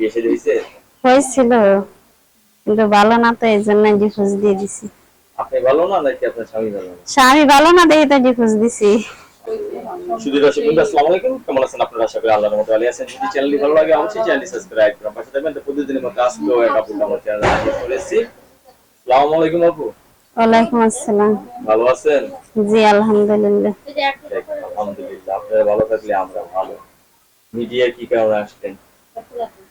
বিয়ে শাদী হয়েছে হয়েছিল। কিন্তু ভালো না তো এই জন্য ডিভোর্স দিয়ে দিছি। আপনি ভালো না নাকি আপনার স্বামী ভালো না? স্বামী ভালো না দেখে তো ডিভোর্স দিছি। শুধু দর্শক বন্ধু আসসালামু আলাইকুম। কেমন আছেন আপনারা? আশা করি আল্লাহর মতো ভালো আছেন। যদি চ্যানেলটি ভালো লাগে অবশ্যই চ্যানেলটি সাবস্ক্রাইব করুন পাশে থাকবেন। তো প্রতিদিনের মতো আজকেও এক আপু আমার চ্যানেলে করেছি আসসালামু আলাইকুম আপু। ওয়ালাইকুম আসসালাম। ভালো আছেন? জি আলহামদুলিল্লাহ। আলহামদুলিল্লাহ আপনারা ভালো থাকলে আমরা ভালো। মিডিয়া কি কারণে আসলেন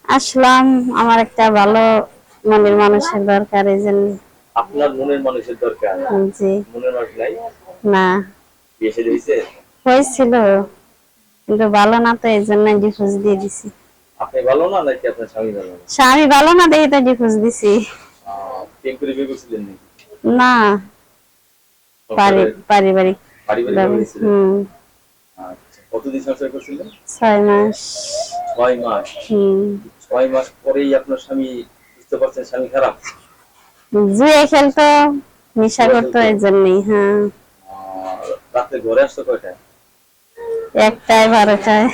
আসলাম। আমার একটা ভালো মনের মানুষের দরকার এই জন্য। আপনার মনের মানুষের দরকার? জি। মনের মানুষ নাই? না। বিয়ে শাদী হয়েছিল। কিন্তু ভালো না তো এই জন্য ডিভোর্স দিয়ে দিছি। আপনি ভালো না নাকি আপনার স্বামী ভালো? না স্বামী ভালো না দেখে তো ডিভোর্স দিছি। আহ, প্রেম করে বিয়ে করছিলেন নাকি? না। পারিবারিক পারিবারিক হুম। আচ্ছা। কতদিন সংসার করছিলেন? ছয় মাস। ছয় মাস। ছয় মাস পরেই আপনার স্বামী বুঝতে পারছেন স্বামী খারাপ? জুয়ে খেলতো নেশা করতো এই জন্যই হ্যাঁ। রাত্রে ঘরে আসতো কয়টা একটাই বারোটায়।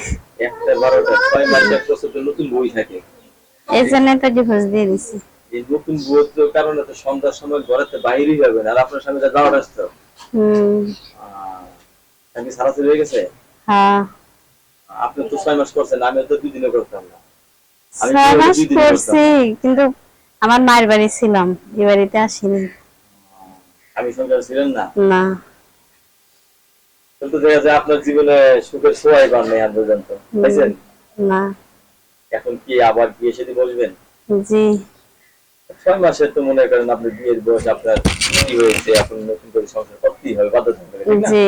একটা বারোটা ছয় মাস এক বছর নতুন বই থাকে। এই জন্য তো ডিভোর্স দিয়ে দিছি। এই নতুন বইয়ের কারণে তো সন্ধ্যার সময় ঘরেতে বাইরেই হবে না আর আপনার স্বামী তো যাওয়ার আসতো হুম। স্বামী সারাসারি হয়ে গেছে? হ্যাঁ। আপনি তো ছয় মাস করছেন আমি তো দুই দিনে করতাম না। ছয় মাস করছি কিন্তু আমার মায়ের বাড়ি ছিলাম এ বাড়িতে আসিনি। আমি সংসার ছিলেন না। না। কিন্তু দেখা যায় আপনার জীবনে সুখের সোয়াই পান নাই আজ পর্যন্ত বুঝছেন না। এখন কি আবার বিয়ে সাথে বসবেন? জি। ছয় মাসে তো মনে করেন আপনি বিয়ের বয়স আপনার কি হয়েছে এখন নতুন করে সংসার করতেই হবে না? জি।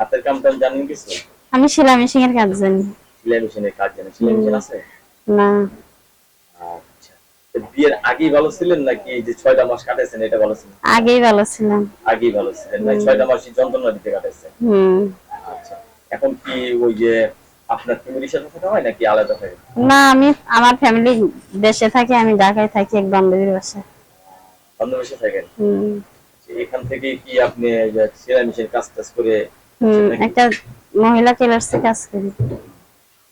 হাতের কাম টাম জানেন কিছু? আমি সেলাই মেশিং এর কাজ জানি। সেলাই মেশিনের কাজ জানেন? সেলাই মেশিন আছে? না। আচ্ছা। বিয়ের আগেই ভালো ছিলেন নাকি এই যে ছয়টা মাস কাটাইছেন এটা ভালো ছিলেন? আগেই ভালো ছিলাম। আগেই ভালো ছিলেন না ছয়টা মাসই যন্ত্রণা দিতে কাটাইছেন? হুম। আচ্ছা। এখন কি ওই যে আপনার ফ্যামিলির সাথে থাকা হয় নাকি আলাদা থাকে না আমি আমার ফ্যামিলি দেশে থাকি আমি ঢাকায় থাকি এক বান্ধবীর বাসায় বান্ধবীর সাথে থাকেন? হুম। এখান থেকে কি আপনি যে সেলাই মেশিন কাজ টাজ করে একটা মহিলা টেলার্সে কাজ করি।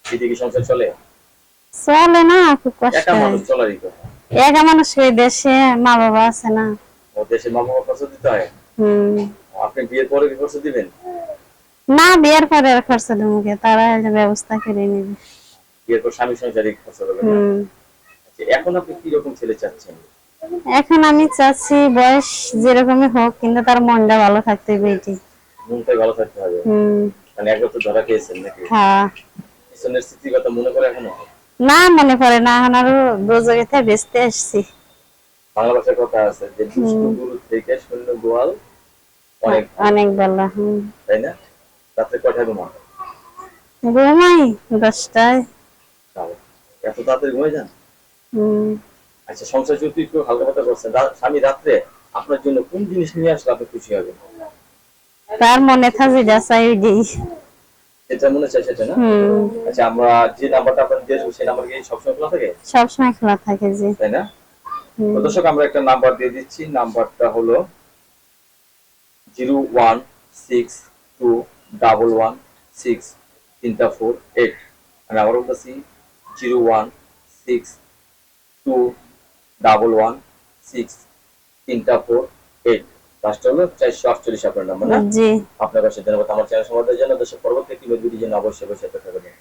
এদিকে সংসার চলে? চলে না খুব কষ্ট একা মানুষ চলারই একা মানুষ ওই দেশে মা বাবা আছে না। ও দেশে মা বাবা খরচ দিতে হয়? হুম। আপনি বিয়ের পরে কি খরচ দিবেন? না বিয়ের পরে আর খরচ দেবো তারা যে ব্যবস্থা করে নেবে। বিয়ের পর স্বামী সংসারে খরচ হুম। আচ্ছা, এখন আপনি কি রকম ছেলে চাচ্ছেন? এখন আমি চাচ্ছি বয়স যেরকমই হোক কিন্তু তার মনটা ভালো থাকতে হবে এটি মনটাই ভালো থাকতে হবে। মানে এক বছর ধরা খেয়েছেন নাকি? হ্যাঁ। পিছনের কথা মনে করে এখনও? না মনে পড়ে না। এখন আরও বেচতে আসছি বাংলা ভাষার কথা আছে যে দুষ্ট গুরু থেকে শূন্য গোয়াল অনেক। অনেক বেলা তাই না? কয়টা ঘুমান ঘুমাই দশটায়। এত তাড়াতাড়ি ঘুমাই যান? হুম। আচ্ছা সংসার যদি একটু হালকা পাতা করছেন। স্বামী রাত্রে আপনার জন্য কোন জিনিস নিয়ে আসলে আপনি খুশি হবেন? তার মনে থাকে যা চাই দিই। যেটা মনে চাই সেটা না? আচ্ছা আমরা যে নাম্বারটা আপনার দিয়ে সেই নাম্বার কি সবসময় খোলা থাকে? সবসময় খোলা থাকে যে তাই না? তো দর্শক আমরা একটা নাম্বার দিয়ে দিচ্ছি। নাম্বারটা হলো zero one six two double one six তিনটা ফোর এইট আমি আবার বলতেছি zero one six two double one six তিনটা ফোর এইট লাস্ট হলো চারশো আটচল্লিশ আপনার নাম্বার না? আপনার কাছে ধন্যবাদ। আমার চ্যানেল সমাধানের জন্য দেশের পরবর্তী একটি ভিডিও জন্য অবশ্যই অবশ্যই অপেক্ষা করবেন